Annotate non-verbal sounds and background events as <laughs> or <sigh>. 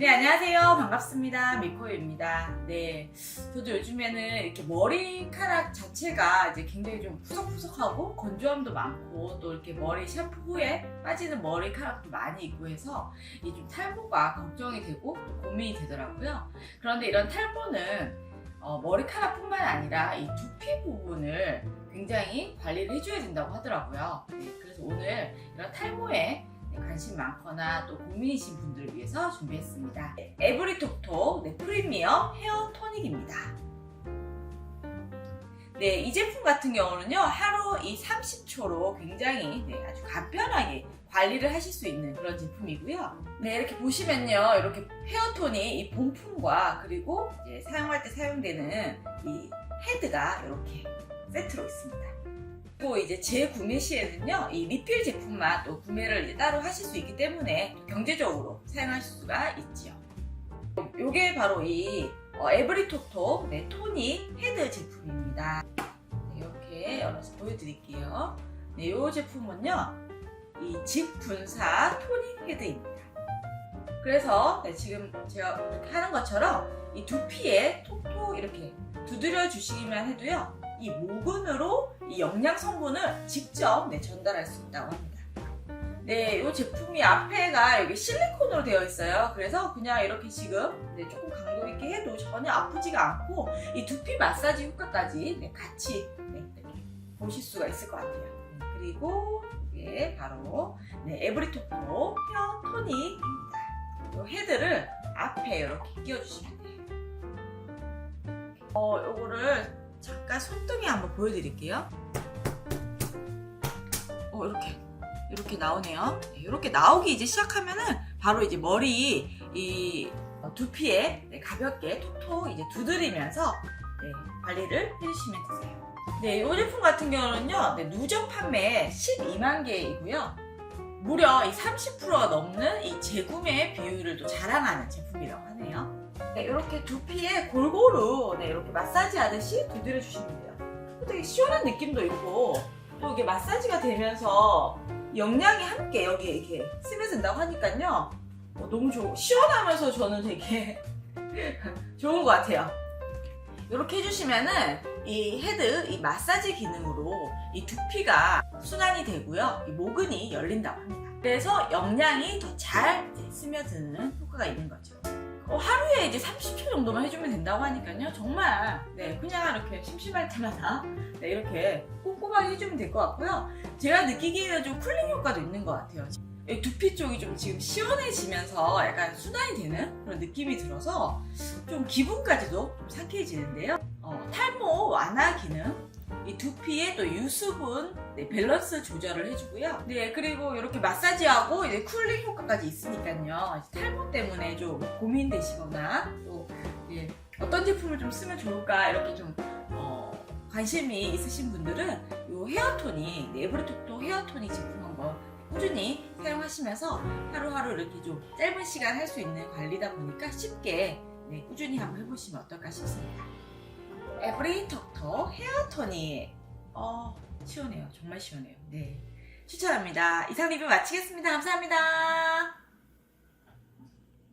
네, 안녕하세요. 반갑습니다. 미코입니다. 네, 저도 요즘에는 이렇게 머리카락 자체가 이제 굉장히 좀 푸석푸석하고 건조함도 많고 또 이렇게 머리 샴푸 후에 빠지는 머리카락도 많이 있고 해서 이 좀 탈모가 걱정이 되고 또 고민이 되더라고요. 그런데 이런 탈모는 어, 머리카락뿐만 아니라 이 두피 부분을 굉장히 관리를 해줘야 된다고 하더라고요. 네, 그래서 오늘 이런 탈모에 네, 관심 많거나 또 고민이신 분들을 위해서 준비했습니다. 네, 에브리톡톡 네, 프리미엄 헤어 토닉입니다. 네, 이 제품 같은 경우는요, 하루 이 30초로 굉장히 네, 아주 간편하게 관리를 하실 수 있는 그런 제품이고요. 네, 이렇게 보시면요, 이렇게 헤어톤이 이 본품과 그리고 사용할 때 사용되는 이 헤드가 이렇게 세트로 있습니다. 그리고 이제 재구매 시에는요, 이 리필 제품만 또 구매를 따로 하실 수 있기 때문에 또 경제적으로 사용하실 수가 있지요. 요게 바로 이 어, 에브리톡톡 네, 토닉 헤드 제품입니다. 네, 이렇게 열어서 보여드릴게요. 네, 이 제품은요, 이 직분사 토닉 헤드입니다. 그래서 네, 지금 제가 이렇게 하는 것처럼 이 두피에 톡톡 이렇게 두드려 주시기만 해도요, 이 모근으로 이 영양 성분을 직접 네, 전달할 수 있다고 합니다. 네, 이 제품이 앞에가 여기 실리콘으로 되어 있어요. 그래서 그냥 이렇게 지금 네, 조금 강도 있게 해도 전혀 아프지가 않고 이 두피 마사지 효과까지 네, 같이 네, 보실 수가 있을 것 같아요. 네, 그리고 이게 바로 네, 에브리토토 헤어 토닉입니다. 이 헤드를 앞에 이렇게 끼워주시면 돼요. 어, 요거를 잠깐 손등에 한번 보여드릴게요. 어, 이렇게. 이렇게 나오네요. 네, 이렇게 나오기 이제 시작하면은 바로 이제 머리 이 어, 두피에 네, 가볍게 톡톡 이제 두드리면서 네, 관리를 해주시면 되세요. 네, 이 제품 같은 경우는요, 네, 누적 판매 12만 개이고요. 무려 이30% 넘는 이 재구매 비율을 또 자랑하는 제품이라고 하네요. 네, 이렇게 두피에 골고루 네, 이렇게 마사지 하듯이 두드려 주시면 돼요. 되게 시원한 느낌도 있고 또 이게 마사지가 되면서 영양이 함께 여기 이렇게 스며든다고 하니까요. 어, 너무 좋 시원하면서 저는 되게 <laughs> 좋은 것 같아요. 이렇게 해주시면은 이 헤드, 이 마사지 기능으로 이 두피가 순환이 되고요. 이 모근이 열린다고 합니다. 그래서 영양이 더 잘 스며드는 효과가 있는 거죠. 어, 하루에 이제 30초 정도만 해주면 된다고 하니까요. 정말 네 그냥 이렇게 심심할 때마다 네, 이렇게 꼼꼼하게 해주면 될 것 같고요. 제가 느끼기에는 좀 쿨링 효과도 있는 것 같아요. 이 두피 쪽이 좀 지금 시원해지면서 약간 순환이 되는 그런 느낌이 들어서 좀 기분까지도 좀 상쾌해지는데요. 어, 탈모 완화 기능, 이 두피의 또 유수분 네, 밸런스 조절을 해주고요. 네 그리고 이렇게 마사지하고 이제 쿨링 효과까지 있으니까요. 탈모 때문에 좀 고민되시거나 또 예, 어떤 제품을 좀 쓰면 좋을까 이렇게 좀 어, 관심이 있으신 분들은 이 헤어토닉 네브리톡톡 헤어토닉 제품 한번 꾸준히 사용하시면서 하루하루 이렇게 좀 짧은 시간 할 수 있는 관리다 보니까 쉽게 네, 꾸준히 한번 해보시면 어떨까 싶습니다. 에브리톡톡 헤어 토닉 어 시원해요. 정말 시원해요. 네. 추천합니다. 이상 리뷰 마치겠습니다. 감사합니다